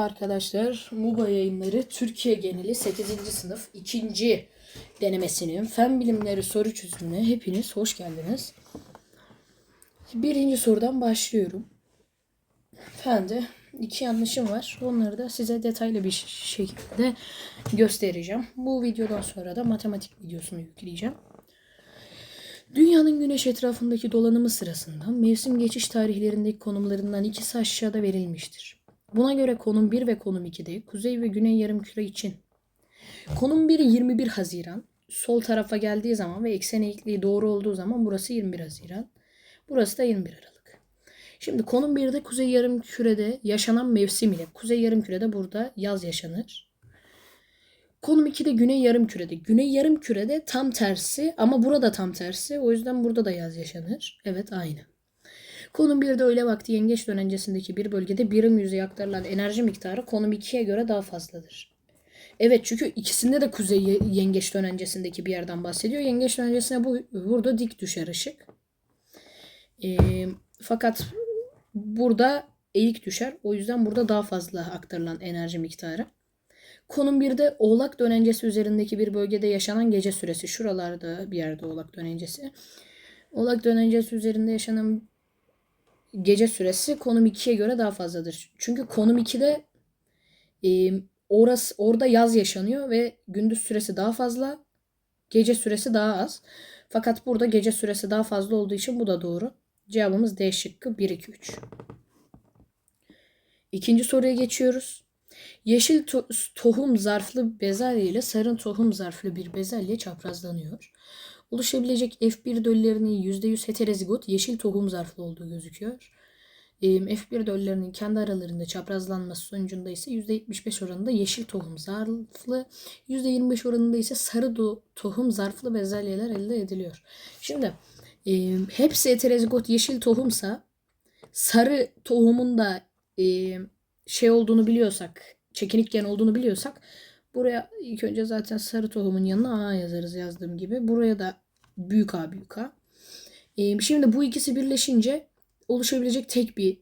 Arkadaşlar MUBA yayınları Türkiye geneli 8. sınıf 2. denemesinin fen bilimleri soru çözümüne hepiniz hoş geldiniz. Birinci sorudan başlıyorum. Fende iki yanlışım var. Onları da size detaylı bir şekilde göstereceğim. Bu videodan sonra da matematik videosunu yükleyeceğim. Dünyanın güneş etrafındaki dolanımı sırasında mevsim geçiş tarihlerindeki konumlarından ikisi aşağıda verilmiştir. Buna göre konum 1 ve konum 2'de kuzey ve güney yarımküre için. Konum 1 21 Haziran. Sol tarafa geldiği zaman ve eksen eğikliği doğru olduğu zaman burası 21 Haziran. Burası da 21 Aralık. Şimdi konum 1'de kuzey yarımkürede yaşanan mevsim ile kuzey yarımkürede burada yaz yaşanır. Konum 2'de güney yarımkürede. Güney yarımkürede tam tersi ama burada tam tersi. O yüzden burada da yaz yaşanır. Evet aynı. Konum 1'de öğle vakti yengeç dönencesindeki bir bölgede birim yüzeye aktarılan enerji miktarı konum 2'ye göre daha fazladır. Evet çünkü ikisinde de kuzey ye- yengeç dönencesindeki bir yerden bahsediyor. Yengeç dönencesine bu burada dik düşer ışık. Ee, fakat burada eğik düşer. O yüzden burada daha fazla aktarılan enerji miktarı. Konum 1'de Oğlak dönencesi üzerindeki bir bölgede yaşanan gece süresi. Şuralarda bir yerde Oğlak dönencesi. Oğlak dönencesi üzerinde yaşanan gece süresi konum 2'ye göre daha fazladır. Çünkü konum 2'de e, orası orada yaz yaşanıyor ve gündüz süresi daha fazla, gece süresi daha az. Fakat burada gece süresi daha fazla olduğu için bu da doğru. Cevabımız D şıkkı 1 2 3. İkinci soruya geçiyoruz. Yeşil to- tohum zarflı bezelye ile sarı tohum zarflı bir bezelye çaprazlanıyor. Oluşabilecek F1 döllerinin %100 heterozigot yeşil tohum zarflı olduğu gözüküyor. Ee, F1 döllerinin kendi aralarında çaprazlanması sonucunda ise %75 oranında yeşil tohum zarflı, %25 oranında ise sarı tohum zarflı bezelyeler elde ediliyor. Şimdi e, hepsi heterozigot yeşil tohumsa sarı tohumun da e, şey olduğunu biliyorsak, çekinik gen olduğunu biliyorsak buraya ilk önce zaten sarı tohumun yanına A yazarız yazdığım gibi. Buraya da büyük A büyük A. E, şimdi bu ikisi birleşince oluşabilecek tek bir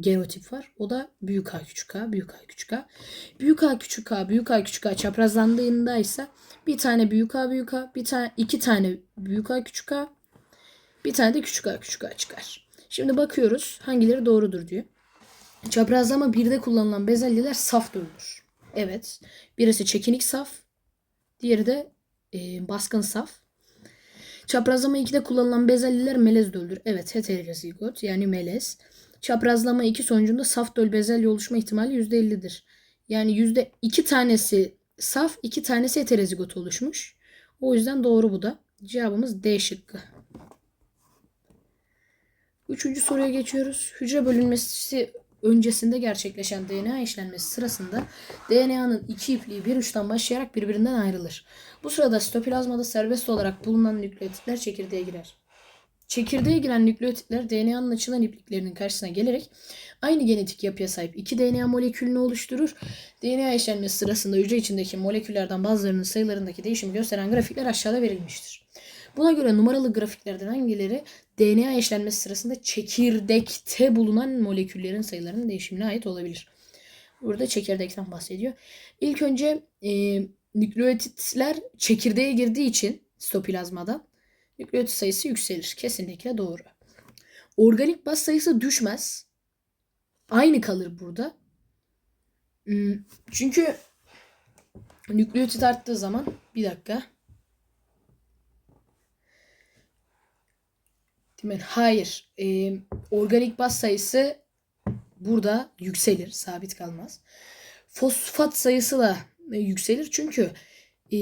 genotip var. O da büyük A küçük A, büyük A küçük A. Büyük A küçük A, büyük A küçük A çaprazlandığında ise bir tane büyük A büyük A, bir tane iki tane büyük A küçük A, bir tane de küçük A küçük A çıkar. Şimdi bakıyoruz hangileri doğrudur diyor. Çaprazlama 1'de kullanılan bezelyeler saf döldür. Evet. Birisi çekinik saf. Diğeri de e, baskın saf. Çaprazlama 2'de kullanılan bezelyeler melez döldür. Evet heterozigot yani melez. Çaprazlama 2 sonucunda saf döl bezelye oluşma ihtimali %50'dir. Yani %2 tanesi saf, 2 tanesi heterozigot oluşmuş. O yüzden doğru bu da. Cevabımız D şıkkı. Üçüncü soruya geçiyoruz. Hücre bölünmesi öncesinde gerçekleşen DNA işlenmesi sırasında DNA'nın iki ipliği bir uçtan başlayarak birbirinden ayrılır. Bu sırada sitoplazmada serbest olarak bulunan nükleotitler çekirdeğe girer. Çekirdeğe giren nükleotitler DNA'nın açılan ipliklerinin karşısına gelerek aynı genetik yapıya sahip iki DNA molekülünü oluşturur. DNA işlenmesi sırasında hücre içindeki moleküllerden bazılarının sayılarındaki değişimi gösteren grafikler aşağıda verilmiştir. Buna göre numaralı grafiklerden hangileri DNA eşlenmesi sırasında çekirdekte bulunan moleküllerin sayılarının değişimine ait olabilir? Burada çekirdekten bahsediyor. İlk önce e, nükleotitler çekirdeğe girdiği için sitoplazmada nükleotit sayısı yükselir. Kesinlikle doğru. Organik baz sayısı düşmez. Aynı kalır burada. Hmm, Çünkü nükleotit arttığı zaman bir dakika. Değil? Hayır. Ee, organik baz sayısı burada yükselir. Sabit kalmaz. Fosfat sayısı da e, yükselir. Çünkü e,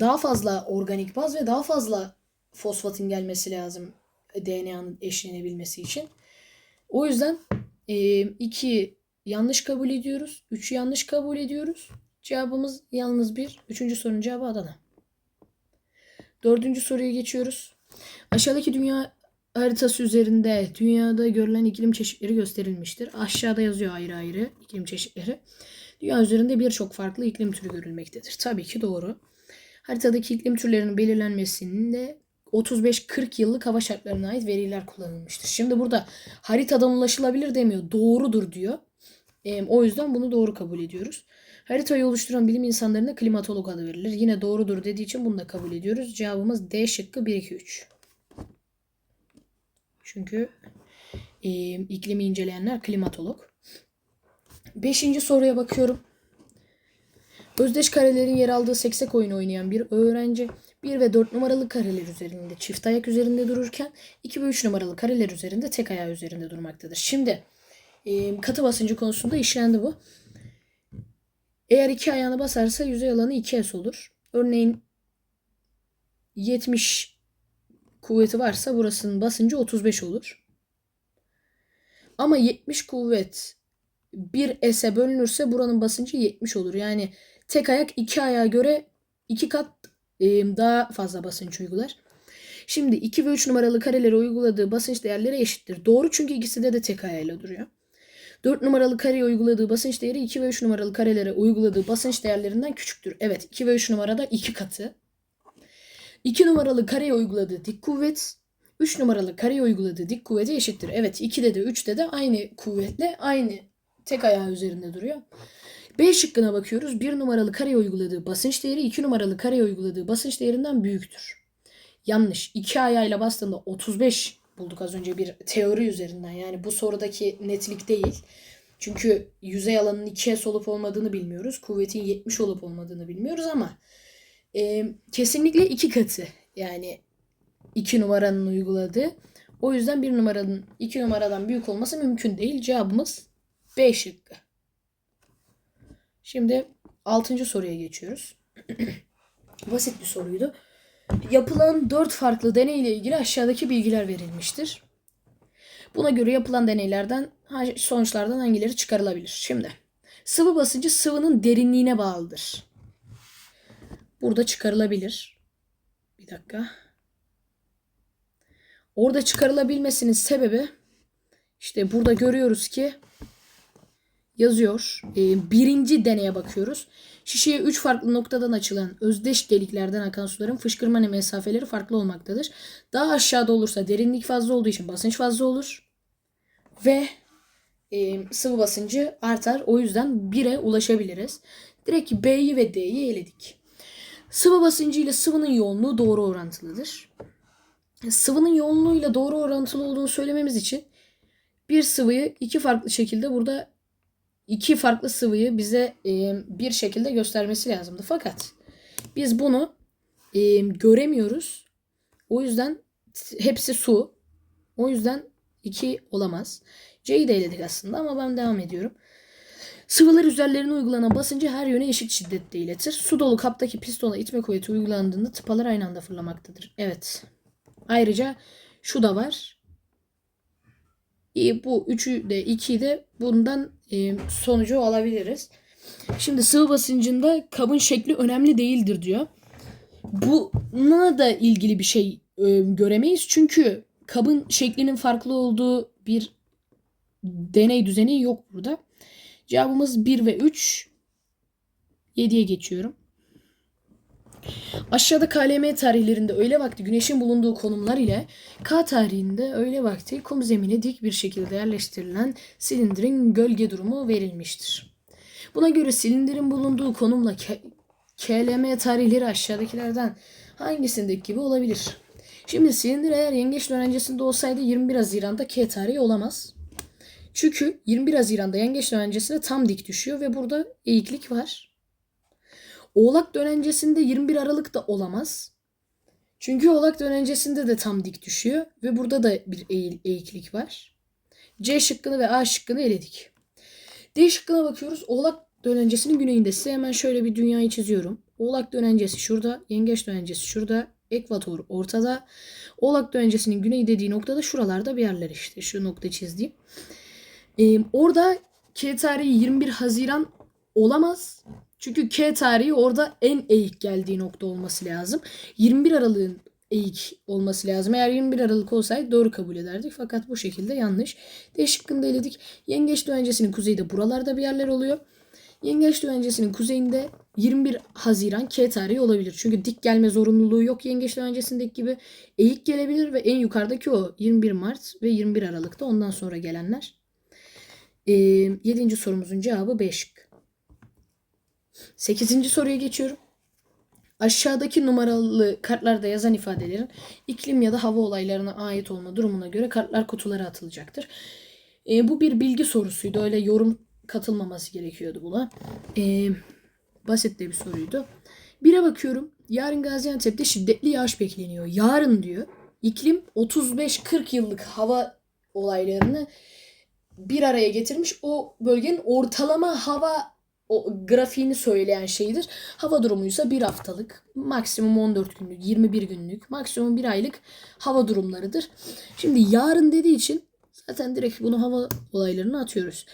daha fazla organik baz ve daha fazla fosfatın gelmesi lazım DNA'nın eşlenebilmesi için. O yüzden 2 yanlış kabul ediyoruz. 3'ü yanlış kabul ediyoruz. Cevabımız yalnız bir. Üçüncü sorunun cevabı Adana. Dördüncü soruya geçiyoruz. Aşağıdaki dünya haritası üzerinde dünyada görülen iklim çeşitleri gösterilmiştir. Aşağıda yazıyor ayrı ayrı iklim çeşitleri. Dünya üzerinde birçok farklı iklim türü görülmektedir. Tabii ki doğru. Haritadaki iklim türlerinin belirlenmesinde 35-40 yıllık hava şartlarına ait veriler kullanılmıştır. Şimdi burada haritadan ulaşılabilir demiyor. Doğrudur diyor. E, o yüzden bunu doğru kabul ediyoruz. Haritayı oluşturan bilim insanlarına klimatolog adı verilir. Yine doğrudur dediği için bunu da kabul ediyoruz. Cevabımız D şıkkı 1 2 3. Çünkü e, iklimi inceleyenler klimatolog. Beşinci soruya bakıyorum. Özdeş karelerin yer aldığı seksek oyunu oynayan bir öğrenci 1 ve 4 numaralı kareler üzerinde çift ayak üzerinde dururken 2 ve 3 numaralı kareler üzerinde tek ayağı üzerinde durmaktadır. Şimdi e, katı basıncı konusunda işlendi bu. Eğer iki ayağını basarsa yüzey alanı 2S olur. Örneğin 70 kuvveti varsa burasının basıncı 35 olur. Ama 70 kuvvet 1 S'e bölünürse buranın basıncı 70 olur. Yani tek ayak iki ayağa göre iki kat e, daha fazla basınç uygular. Şimdi 2 ve 3 numaralı karelere uyguladığı basınç değerleri eşittir. Doğru çünkü ikisi de de tek ayağıyla duruyor. 4 numaralı kareye uyguladığı basınç değeri 2 ve 3 numaralı karelere uyguladığı basınç değerlerinden küçüktür. Evet 2 ve 3 numarada 2 katı. 2 numaralı kareye uyguladığı dik kuvvet 3 numaralı kareye uyguladığı dik kuvvete eşittir. Evet 2'de de 3'te de aynı kuvvetle aynı tek ayağı üzerinde duruyor. B şıkkına bakıyoruz. 1 numaralı kareye uyguladığı basınç değeri 2 numaralı kareye uyguladığı basınç değerinden büyüktür. Yanlış. 2 ayağıyla bastığında 35 bulduk az önce bir teori üzerinden. Yani bu sorudaki netlik değil. Çünkü yüzey alanının 2S olup olmadığını bilmiyoruz. Kuvvetin 70 olup olmadığını bilmiyoruz ama e, kesinlikle iki katı. Yani 2 numaranın uyguladığı. O yüzden 1 numaranın 2 numaradan büyük olması mümkün değil. Cevabımız B şıkkı. Şimdi 6. soruya geçiyoruz. Basit bir soruydu. Yapılan 4 farklı deney ile ilgili aşağıdaki bilgiler verilmiştir. Buna göre yapılan deneylerden sonuçlardan hangileri çıkarılabilir? Şimdi sıvı basıncı sıvının derinliğine bağlıdır. Burada çıkarılabilir. Bir dakika. Orada çıkarılabilmesinin sebebi işte burada görüyoruz ki yazıyor. Ee, birinci deneye bakıyoruz. Şişeye 3 farklı noktadan açılan özdeş deliklerden akan suların fışkırma mesafeleri farklı olmaktadır. Daha aşağıda olursa derinlik fazla olduğu için basınç fazla olur. Ve e, sıvı basıncı artar. O yüzden 1'e ulaşabiliriz. Direkt B'yi ve D'yi eledik. Sıvı basıncı ile sıvının yoğunluğu doğru orantılıdır. Sıvının yoğunluğuyla doğru orantılı olduğunu söylememiz için bir sıvıyı iki farklı şekilde burada iki farklı sıvıyı bize e, bir şekilde göstermesi lazımdı. Fakat biz bunu e, göremiyoruz. O yüzden hepsi su. O yüzden iki olamaz. C'yi de eledik aslında ama ben devam ediyorum. Sıvılar üzerlerine uygulanan basıncı her yöne eşit şiddette iletir. Su dolu kaptaki pistona itme kuvveti uygulandığında tıpalar aynı anda fırlamaktadır. Evet. Ayrıca şu da var. E, bu üçü de iki de bundan e, sonucu alabiliriz. Şimdi sıvı basıncında kabın şekli önemli değildir diyor. Buna da ilgili bir şey e, göremeyiz. Çünkü kabın şeklinin farklı olduğu bir deney düzeni yok burada. Cevabımız 1 ve 3. 7'ye geçiyorum. Aşağıda KLM tarihlerinde öğle vakti güneşin bulunduğu konumlar ile K tarihinde öğle vakti kum zemine dik bir şekilde yerleştirilen silindirin gölge durumu verilmiştir. Buna göre silindirin bulunduğu konumla KLM tarihleri aşağıdakilerden hangisindeki gibi olabilir? Şimdi silindir eğer yengeç dönencesinde olsaydı 21 Haziran'da K tarihi olamaz. Çünkü 21 Haziran'da yengeç dönencesine tam dik düşüyor ve burada eğiklik var. Oğlak dönencesinde 21 Aralık da olamaz. Çünkü Oğlak dönencesinde de tam dik düşüyor ve burada da bir eğiklik var. C şıkkını ve A şıkkını eledik. D şıkkına bakıyoruz. Oğlak dönencesinin güneyinde size hemen şöyle bir dünyayı çiziyorum. Oğlak dönencesi şurada, yengeç dönencesi şurada, ekvator ortada. Oğlak dönencesinin güney dediği noktada şuralarda bir yerler işte. Şu nokta çizdiğim. Ee, orada K tarihi 21 Haziran olamaz. Çünkü K tarihi orada en eğik geldiği nokta olması lazım. 21 Aralık'ın eğik olması lazım. Eğer 21 Aralık olsaydı doğru kabul ederdik. Fakat bu şekilde yanlış. D şıkkında eledik. Yengeç dönencesinin kuzeyde buralarda bir yerler oluyor. Yengeç dönencesinin kuzeyinde 21 Haziran K tarihi olabilir. Çünkü dik gelme zorunluluğu yok yengeç dönencesindeki gibi. Eğik gelebilir ve en yukarıdaki o 21 Mart ve 21 Aralık'ta ondan sonra gelenler. Ee, yedinci sorumuzun cevabı B şıkkı. Sekizinci soruya geçiyorum. Aşağıdaki numaralı kartlarda yazan ifadelerin iklim ya da hava olaylarına ait olma durumuna göre kartlar kutulara atılacaktır. Ee, bu bir bilgi sorusuydu. Öyle yorum katılmaması gerekiyordu buna. Ee, basit de bir soruydu. Bire bakıyorum. Yarın Gaziantep'te şiddetli yağış bekleniyor. Yarın diyor. İklim 35-40 yıllık hava olaylarını bir araya getirmiş. O bölgenin ortalama hava o grafiğini söyleyen şeydir. Hava durumuysa bir haftalık, maksimum 14 günlük, 21 günlük, maksimum bir aylık hava durumlarıdır. Şimdi yarın dediği için zaten direkt bunu hava olaylarını atıyoruz.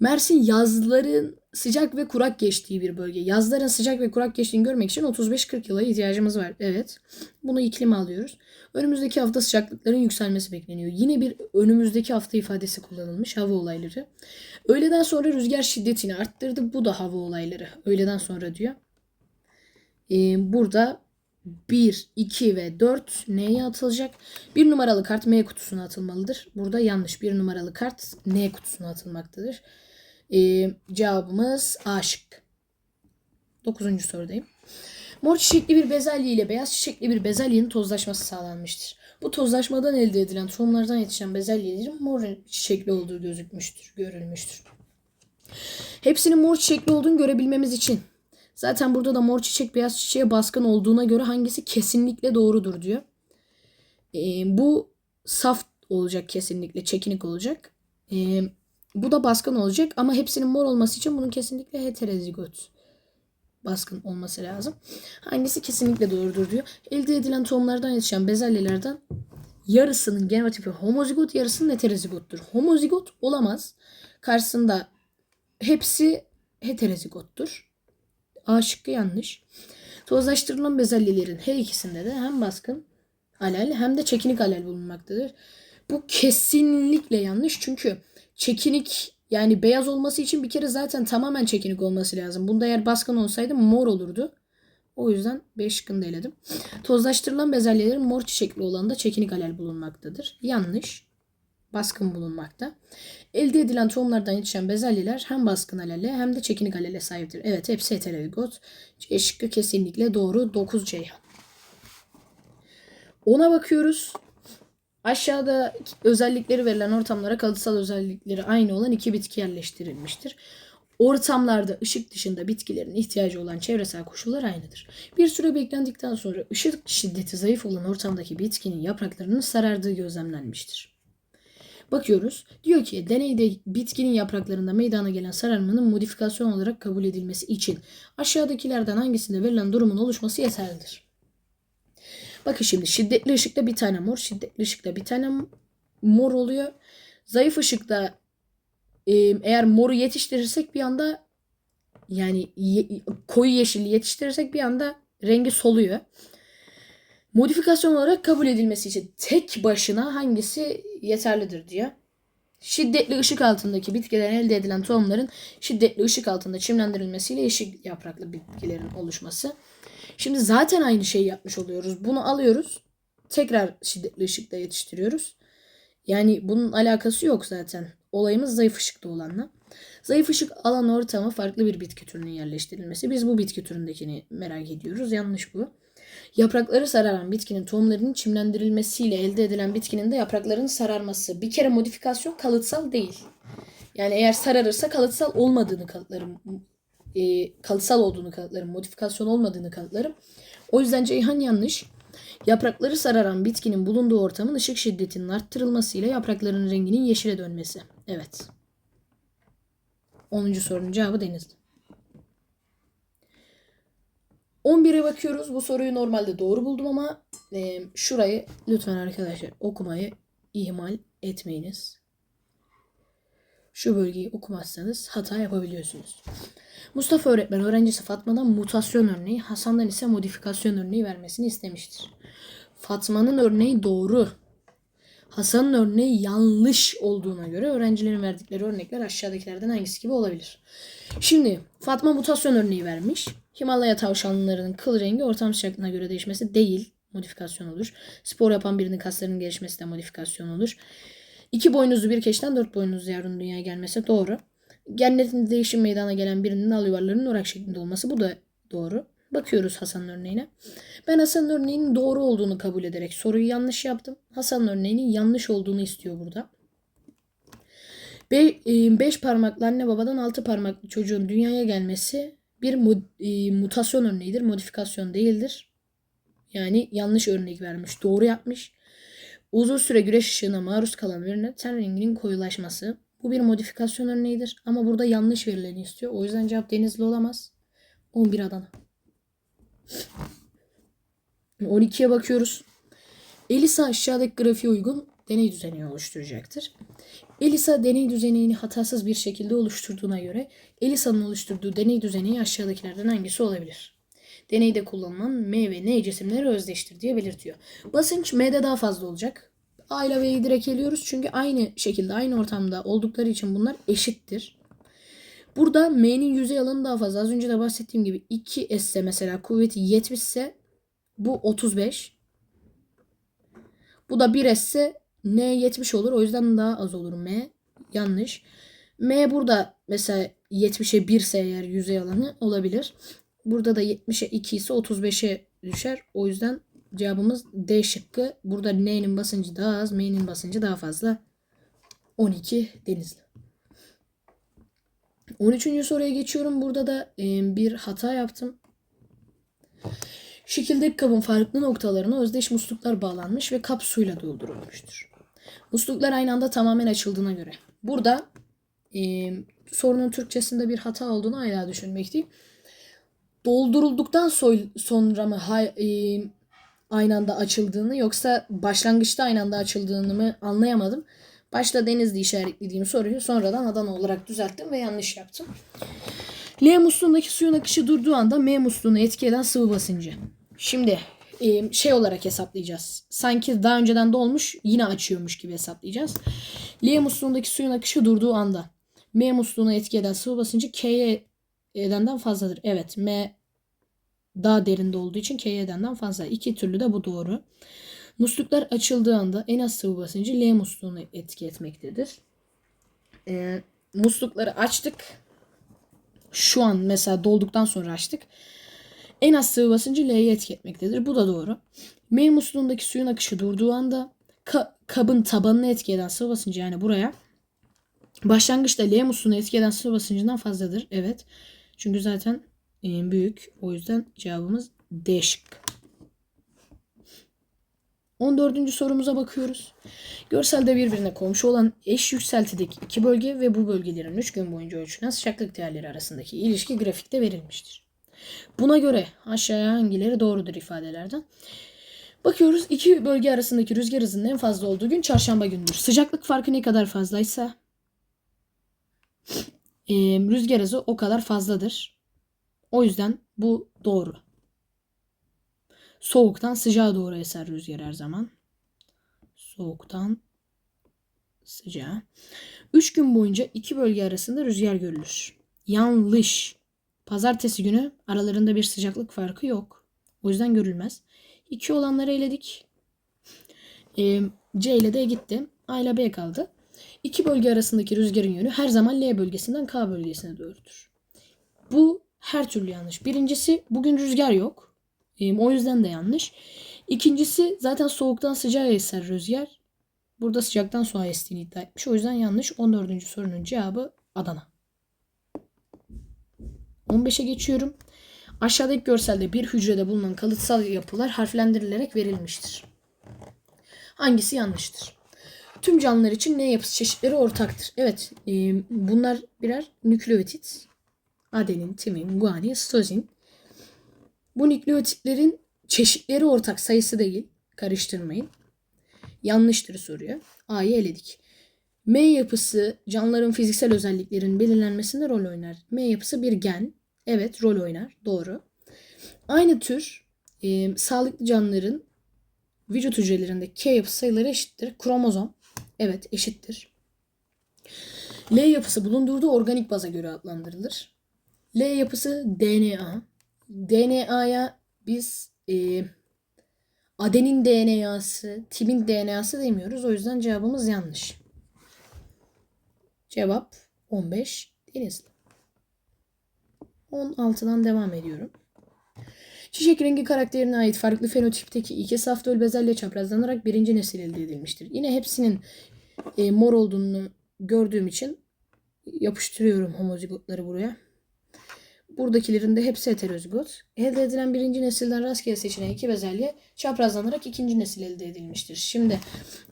Mersin yazların sıcak ve kurak geçtiği bir bölge. Yazların sıcak ve kurak geçtiğini görmek için 35-40 yıla ihtiyacımız var. Evet. Bunu iklim alıyoruz. Önümüzdeki hafta sıcaklıkların yükselmesi bekleniyor. Yine bir önümüzdeki hafta ifadesi kullanılmış hava olayları. Öğleden sonra rüzgar şiddetini arttırdı. Bu da hava olayları. Öğleden sonra diyor. Ee, burada 1, 2 ve 4 neye atılacak? Bir numaralı kart M kutusuna atılmalıdır. Burada yanlış. Bir numaralı kart N kutusuna atılmaktadır. Ee, cevabımız A şık. 9. sorudayım. Mor çiçekli bir bezelye ile beyaz çiçekli bir bezelyenin tozlaşması sağlanmıştır. Bu tozlaşmadan elde edilen tohumlardan yetişen bezelyelerin mor çiçekli olduğu gözükmüştür, görülmüştür. Hepsinin mor çiçekli olduğunu görebilmemiz için zaten burada da mor çiçek beyaz çiçeğe baskın olduğuna göre hangisi kesinlikle doğrudur diyor. Ee, bu saf olacak kesinlikle, çekinik olacak. Ee, bu da baskın olacak ama hepsinin mor olması için bunun kesinlikle heterozigot baskın olması lazım. Hangisi kesinlikle doğrudur diyor. Elde edilen tohumlardan yetişen bezelyelerden yarısının genotipi homozigot, yarısının heterozigottur. Homozigot olamaz. Karşısında hepsi heterozigottur. A şıkkı yanlış. Tozlaştırılan bezelyelerin her ikisinde de hem baskın alel hem de çekinik alel bulunmaktadır. Bu kesinlikle yanlış çünkü çekinik yani beyaz olması için bir kere zaten tamamen çekinik olması lazım. Bunda eğer baskın olsaydı mor olurdu. O yüzden B şıkkını da eledim. Tozlaştırılan bezelyelerin mor çiçekli olan da çekinik alel bulunmaktadır. Yanlış. Baskın bulunmakta. Elde edilen tohumlardan yetişen bezelyeler hem baskın alele hem de çekinik alele sahiptir. Evet hepsi heterozigot. C şıkkı kesinlikle doğru. 9 Ceyhan. Ona bakıyoruz. Aşağıda özellikleri verilen ortamlara kalıtsal özellikleri aynı olan iki bitki yerleştirilmiştir. Ortamlarda ışık dışında bitkilerin ihtiyacı olan çevresel koşullar aynıdır. Bir süre beklendikten sonra ışık şiddeti zayıf olan ortamdaki bitkinin yapraklarının sarardığı gözlemlenmiştir. Bakıyoruz. Diyor ki deneyde bitkinin yapraklarında meydana gelen sararmanın modifikasyon olarak kabul edilmesi için aşağıdakilerden hangisinde verilen durumun oluşması yeterlidir. Bakın şimdi şiddetli ışıkta bir tane mor, şiddetli ışıkta bir tane mor oluyor. Zayıf ışıkta eğer moru yetiştirirsek bir anda yani ye, koyu yeşili yetiştirirsek bir anda rengi soluyor. Modifikasyon olarak kabul edilmesi için tek başına hangisi yeterlidir diyor. Şiddetli ışık altındaki bitkilerin elde edilen tohumların şiddetli ışık altında çimlendirilmesiyle yeşil yapraklı bitkilerin oluşması. Şimdi zaten aynı şeyi yapmış oluyoruz. Bunu alıyoruz. Tekrar şiddetli ışıkta yetiştiriyoruz. Yani bunun alakası yok zaten. Olayımız zayıf ışıkta olanla. Zayıf ışık alan ortama farklı bir bitki türünün yerleştirilmesi. Biz bu bitki türündekini merak ediyoruz. Yanlış bu. Yaprakları sararan bitkinin tohumlarının çimlendirilmesiyle elde edilen bitkinin de yapraklarının sararması. Bir kere modifikasyon kalıtsal değil. Yani eğer sararırsa kalıtsal olmadığını kanıtlarım. E, kalıtsal olduğunu kanıtlarım. Modifikasyon olmadığını kanıtlarım. O yüzden Ceyhan yanlış. Yaprakları sararan bitkinin bulunduğu ortamın ışık şiddetinin arttırılmasıyla yaprakların renginin yeşile dönmesi. Evet. 10. sorunun cevabı denizli. 11'e bakıyoruz. Bu soruyu normalde doğru buldum ama e, şurayı lütfen arkadaşlar okumayı ihmal etmeyiniz. Şu bölgeyi okumazsanız hata yapabiliyorsunuz. Mustafa öğretmen öğrencisi Fatma'dan mutasyon örneği, Hasan'dan ise modifikasyon örneği vermesini istemiştir. Fatma'nın örneği doğru. Hasan'ın örneği yanlış olduğuna göre öğrencilerin verdikleri örnekler aşağıdakilerden hangisi gibi olabilir? Şimdi Fatma mutasyon örneği vermiş. Himalaya tavşanlarının kıl rengi ortam sıcaklığına göre değişmesi değil. Modifikasyon olur. Spor yapan birinin kaslarının gelişmesi de modifikasyon olur. İki boynuzlu bir keçiden dört boynuzlu yavrunun dünyaya gelmesi doğru. Genlerin değişim meydana gelen birinin al yuvarlarının orak şeklinde olması bu da doğru. Bakıyoruz Hasan'ın örneğine. Ben Hasan'ın örneğinin doğru olduğunu kabul ederek soruyu yanlış yaptım. Hasan'ın örneğinin yanlış olduğunu istiyor burada. 5 parmaklı anne babadan 6 parmaklı çocuğun dünyaya gelmesi bir mu- e, mutasyon örneğidir. Modifikasyon değildir. Yani yanlış örnek vermiş. Doğru yapmış. Uzun süre güneş ışığına maruz kalan birine ten renginin koyulaşması. Bu bir modifikasyon örneğidir. Ama burada yanlış verileni istiyor. O yüzden cevap Denizli olamaz. 11 Adana. 12'ye bakıyoruz. Elisa aşağıdaki grafiğe uygun deney düzeni oluşturacaktır. Elisa deney düzenini hatasız bir şekilde oluşturduğuna göre Elisa'nın oluşturduğu deney düzeni aşağıdakilerden hangisi olabilir? Deneyde kullanılan M ve N cisimleri özdeştir diye belirtiyor. Basınç M'de daha fazla olacak. A ile V'yi direkt eliyoruz çünkü aynı şekilde aynı ortamda oldukları için bunlar eşittir. Burada M'nin yüzey alanı daha fazla. Az önce de bahsettiğim gibi 2 S ise mesela kuvveti 70 ise bu 35. Bu da 1 S ise N 70 olur. O yüzden daha az olur M. Yanlış. M burada mesela 70'e 1 ise eğer yüzey alanı olabilir. Burada da 70'e 2 ise 35'e düşer. O yüzden cevabımız D şıkkı. Burada N'nin basıncı daha az, M'nin basıncı daha fazla. 12 Denizli. 13. soruya geçiyorum. Burada da bir hata yaptım. Şekildeki kabın farklı noktalarına özdeş musluklar bağlanmış ve kap suyla doldurulmuştur. Musluklar aynı anda tamamen açıldığına göre. Burada e, sorunun Türkçesinde bir hata olduğunu hala düşünmekteyim. Doldurulduktan sonra mı e, aynı anda açıldığını yoksa başlangıçta aynı anda açıldığını mı anlayamadım. Başta Denizli işaretlediğim soruyu sonradan Adana olarak düzelttim ve yanlış yaptım. L musluğundaki suyun akışı durduğu anda M musluğunu etki eden sıvı basıncı. Şimdi e, şey olarak hesaplayacağız. Sanki daha önceden dolmuş yine açıyormuş gibi hesaplayacağız. L musluğundaki suyun akışı durduğu anda M musluğuna etki eden sıvı basıncı K'ye edenden fazladır. Evet M daha derinde olduğu için K'ye edenden fazla. İki türlü de bu doğru. Musluklar açıldığı anda en az sıvı basıncı L musluğunu etki etmektedir. Ee, muslukları açtık. Şu an mesela dolduktan sonra açtık. En az sıvı basıncı L'ye etki etmektedir. Bu da doğru. M musluğundaki suyun akışı durduğu anda ka- kabın tabanına etki eden sıvı basıncı yani buraya başlangıçta L musluğuna etki eden sıvı basıncından fazladır. Evet. Çünkü zaten e, büyük. O yüzden cevabımız D şıkkı. 14. sorumuza bakıyoruz. Görselde birbirine komşu olan eş yükseltideki iki bölge ve bu bölgelerin 3 gün boyunca ölçülen sıcaklık değerleri arasındaki ilişki grafikte verilmiştir. Buna göre aşağıya hangileri doğrudur ifadelerden. Bakıyoruz iki bölge arasındaki rüzgar hızının en fazla olduğu gün çarşamba gündür. Sıcaklık farkı ne kadar fazlaysa e, rüzgar hızı o kadar fazladır. O yüzden bu doğru. Soğuktan sıcağa doğru eser rüzgar her zaman. Soğuktan sıcağa. Üç gün boyunca iki bölge arasında rüzgar görülür. Yanlış. Pazartesi günü aralarında bir sıcaklık farkı yok. O yüzden görülmez. İki olanları eledik. Ee, C ile D gitti. A ile B kaldı. İki bölge arasındaki rüzgarın yönü her zaman L bölgesinden K bölgesine doğrudur. Bu her türlü yanlış. Birincisi bugün rüzgar yok. O yüzden de yanlış. İkincisi zaten soğuktan sıcağa eser rüzgar. Burada sıcaktan soğuğa estiğini iddia etmiş. O yüzden yanlış. 14. sorunun cevabı Adana. 15'e geçiyorum. Aşağıdaki görselde bir hücrede bulunan kalıtsal yapılar harflendirilerek verilmiştir. Hangisi yanlıştır? Tüm canlılar için ne yapısı çeşitleri ortaktır. Evet, e, bunlar birer nükleotit. Adenin, timin, guanin, sitozin. Bu nükleotitlerin çeşitleri ortak sayısı değil. Karıştırmayın. Yanlıştır soruyor. A'yı eledik. M yapısı canlıların fiziksel özelliklerinin belirlenmesinde rol oynar. M yapısı bir gen. Evet rol oynar. Doğru. Aynı tür e, sağlıklı canlıların vücut hücrelerinde K yapısı sayıları eşittir. Kromozom. Evet eşittir. L yapısı bulundurduğu organik baza göre adlandırılır. L yapısı DNA. DNA'ya biz e, adenin DNA'sı, timin DNA'sı demiyoruz. O yüzden cevabımız yanlış. Cevap 15 Denizli. 16'dan devam ediyorum. Çiçek rengi karakterine ait farklı fenotipteki iki saf döl bezelye çaprazlanarak birinci nesil elde edilmiştir. Yine hepsinin e, mor olduğunu gördüğüm için yapıştırıyorum homozigotları buraya. Buradakilerin de hepsi heterozigot. Elde edilen birinci nesilden rastgele seçilen iki bezelye çaprazlanarak ikinci nesil elde edilmiştir. Şimdi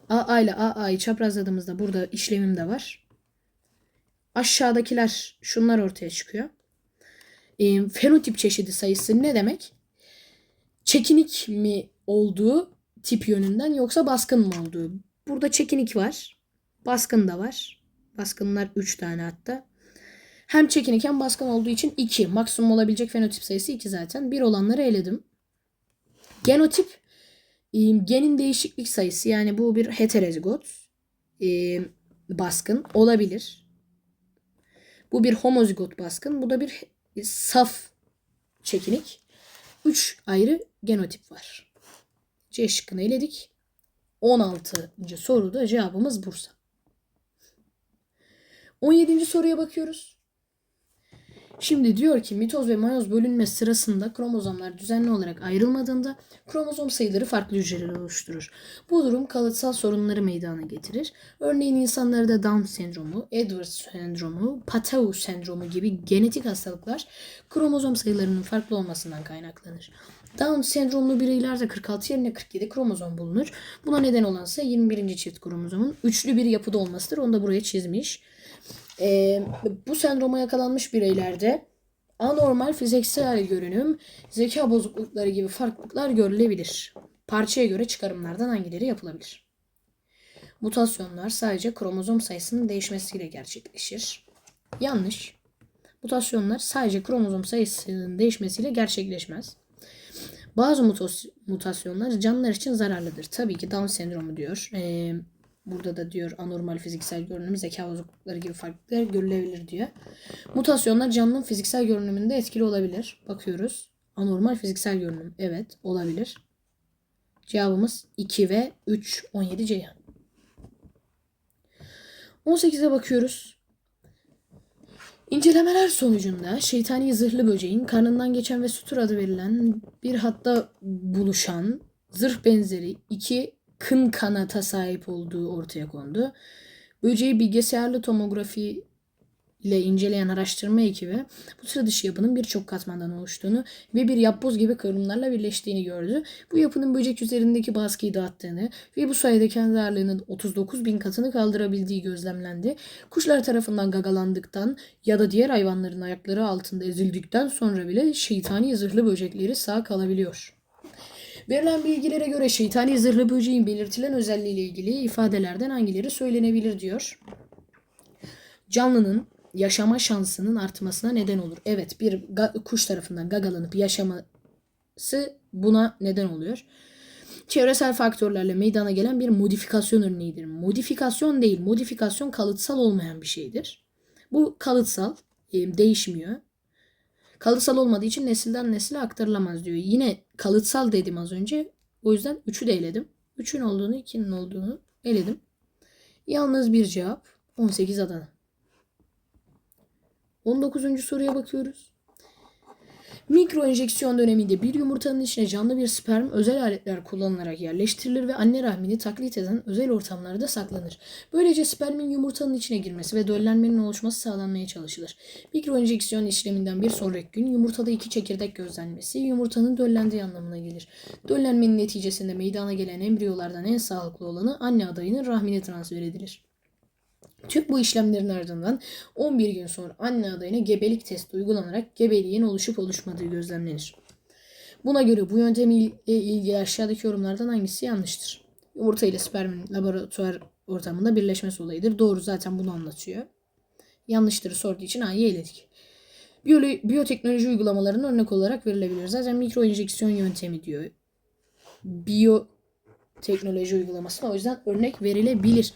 AA ile AA'yı çaprazladığımızda burada işlemim de var. Aşağıdakiler şunlar ortaya çıkıyor. E, fenotip çeşidi sayısı ne demek? Çekinik mi olduğu tip yönünden yoksa baskın mı olduğu. Burada çekinik var. Baskın da var. Baskınlar 3 tane hatta. Hem çekinik hem baskın olduğu için 2. Maksimum olabilecek fenotip sayısı 2 zaten. 1 olanları eledim. Genotip e, genin değişiklik sayısı yani bu bir heterozigot e, baskın olabilir. Bu bir homozigot baskın. Bu da bir saf çekinik. 3 ayrı genotip var. C şıkkını eledik. 16. soruda cevabımız Bursa. 17. soruya bakıyoruz. Şimdi diyor ki mitoz ve mayoz bölünme sırasında kromozomlar düzenli olarak ayrılmadığında kromozom sayıları farklı hücreler oluşturur. Bu durum kalıtsal sorunları meydana getirir. Örneğin insanlarda Down sendromu, Edwards sendromu, Patau sendromu gibi genetik hastalıklar kromozom sayılarının farklı olmasından kaynaklanır. Down sendromlu bireylerde 46 yerine 47 kromozom bulunur. Buna neden olan ise 21. çift kromozomun üçlü bir yapıda olmasıdır. Onu da buraya çizmiş. Ee, bu sendroma yakalanmış bireylerde anormal fiziksel görünüm, zeka bozuklukları gibi farklılıklar görülebilir. Parçaya göre çıkarımlardan hangileri yapılabilir? Mutasyonlar sadece kromozom sayısının değişmesiyle gerçekleşir. Yanlış. Mutasyonlar sadece kromozom sayısının değişmesiyle gerçekleşmez. Bazı mutas- mutasyonlar canlılar için zararlıdır. Tabii ki Down sendromu diyor. Ee, burada da diyor anormal fiziksel görünüm, zeka bozuklukları gibi farklılıklar görülebilir diyor. Mutasyonlar canlının fiziksel görünümünde etkili olabilir. Bakıyoruz. Anormal fiziksel görünüm. Evet olabilir. Cevabımız 2 ve 3. 17 Ceyhan. 18'e bakıyoruz. İncelemeler sonucunda şeytani zırhlı böceğin karnından geçen ve sutur adı verilen bir hatta buluşan zırh benzeri iki kın kanata sahip olduğu ortaya kondu. Böceği bilgisayarlı tomografi ile inceleyen araştırma ekibi bu sıra dışı yapının birçok katmandan oluştuğunu ve bir yapboz gibi kıvrımlarla birleştiğini gördü. Bu yapının böcek üzerindeki baskıyı dağıttığını ve bu sayede kendi ağırlığının 39 bin katını kaldırabildiği gözlemlendi. Kuşlar tarafından gagalandıktan ya da diğer hayvanların ayakları altında ezildikten sonra bile şeytani zırhlı böcekleri sağ kalabiliyor. Verilen bilgilere göre şeytani zırhlı böceğin belirtilen özelliğiyle ilgili ifadelerden hangileri söylenebilir diyor. Canlının yaşama şansının artmasına neden olur. Evet bir kuş tarafından gagalanıp yaşaması buna neden oluyor. Çevresel faktörlerle meydana gelen bir modifikasyon örneğidir. Modifikasyon değil, modifikasyon kalıtsal olmayan bir şeydir. Bu kalıtsal, e, değişmiyor. Kalıtsal olmadığı için nesilden nesile aktarılamaz diyor. Yine kalıtsal dedim az önce. O yüzden 3'ü de eledim. 3'ün olduğunu, 2'nin olduğunu eledim. Yalnız bir cevap 18 Adana. 19. soruya bakıyoruz. Mikro enjeksiyon döneminde bir yumurtanın içine canlı bir sperm özel aletler kullanılarak yerleştirilir ve anne rahmini taklit eden özel ortamlarda saklanır. Böylece spermin yumurtanın içine girmesi ve döllenmenin oluşması sağlanmaya çalışılır. Mikro enjeksiyon işleminden bir sonraki gün yumurtada iki çekirdek gözlenmesi yumurtanın döllendiği anlamına gelir. Döllenmenin neticesinde meydana gelen embriyolardan en sağlıklı olanı anne adayının rahmine transfer edilir. Tüm bu işlemlerin ardından 11 gün sonra anne adayına gebelik testi uygulanarak gebeliğin oluşup oluşmadığı gözlemlenir. Buna göre bu yöntemiyle ilgili aşağıdaki yorumlardan hangisi yanlıştır? Yumurta ile spermin laboratuvar ortamında birleşmesi olayıdır. Doğru zaten bunu anlatıyor. Yanlıştırı sorduğu için A'yı eledik. Biyolo- biyoteknoloji uygulamalarının örnek olarak verilebilir. Zaten mikro enjeksiyon yöntemi diyor. Biyoteknoloji uygulamasına o yüzden örnek verilebilir.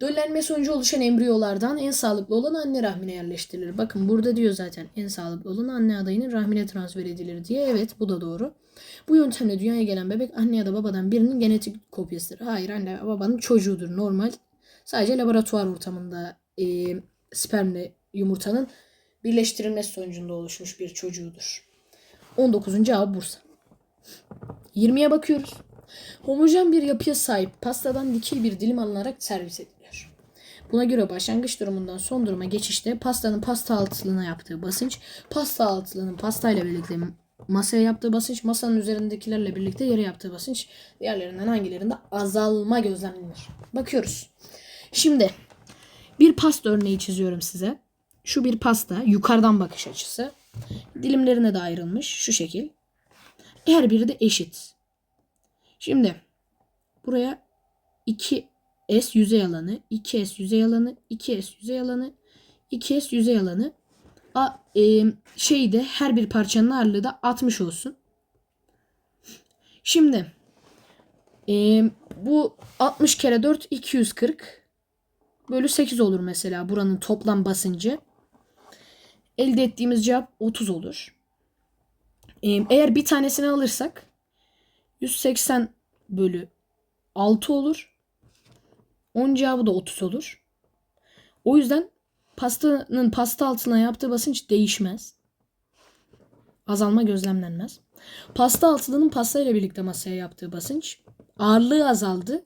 Döllenme sonucu oluşan embriyolardan en sağlıklı olan anne rahmine yerleştirilir. Bakın burada diyor zaten en sağlıklı olan anne adayının rahmine transfer edilir diye. Evet bu da doğru. Bu yöntemle dünyaya gelen bebek anne ya da babadan birinin genetik kopyasıdır. Hayır anne babanın çocuğudur normal. Sadece laboratuvar ortamında e, spermle yumurtanın birleştirilmesi sonucunda oluşmuş bir çocuğudur. 19. cevap Bursa. 20'ye bakıyoruz. Homojen bir yapıya sahip pastadan dikil bir dilim alınarak servis ediliyor. Buna göre başlangıç durumundan son duruma geçişte pastanın pasta altılığına yaptığı basınç, pasta altılığının pastayla birlikte masaya yaptığı basınç, masanın üzerindekilerle birlikte yere yaptığı basınç, diğerlerinden hangilerinde azalma gözlemlenir. Bakıyoruz. Şimdi bir pasta örneği çiziyorum size. Şu bir pasta, yukarıdan bakış açısı. Dilimlerine de ayrılmış şu şekil. Her biri de eşit. Şimdi buraya 2S yüzey alanı, 2S yüzey alanı, 2S yüzey alanı, 2S yüzey alanı. A, e, şeyde her bir parçanın ağırlığı da 60 olsun. Şimdi e, bu 60 kere 4 240 bölü 8 olur mesela buranın toplam basıncı. Elde ettiğimiz cevap 30 olur. E, eğer bir tanesini alırsak 180 bölü 6 olur. 10 cevabı da 30 olur. O yüzden pastanın pasta altına yaptığı basınç değişmez. Azalma gözlemlenmez. Pasta altılığının pasta ile birlikte masaya yaptığı basınç ağırlığı azaldı.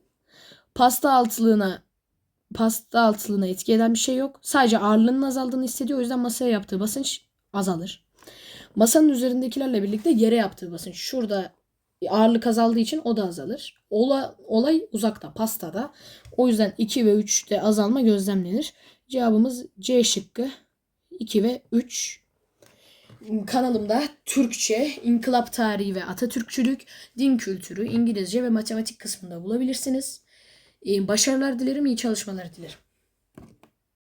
Pasta altılığına pasta altılığına etki eden bir şey yok. Sadece ağırlığının azaldığını hissediyor. O yüzden masaya yaptığı basınç azalır. Masanın üzerindekilerle birlikte yere yaptığı basınç. Şurada ağırlık azaldığı için o da azalır. Ola, olay uzakta, pastada. O yüzden 2 ve 3'te azalma gözlemlenir. Cevabımız C şıkkı. 2 ve 3. Kanalımda Türkçe, inkılap tarihi ve Atatürkçülük, din kültürü, İngilizce ve matematik kısmında bulabilirsiniz. Ee, Başarılar dilerim, iyi çalışmalar dilerim.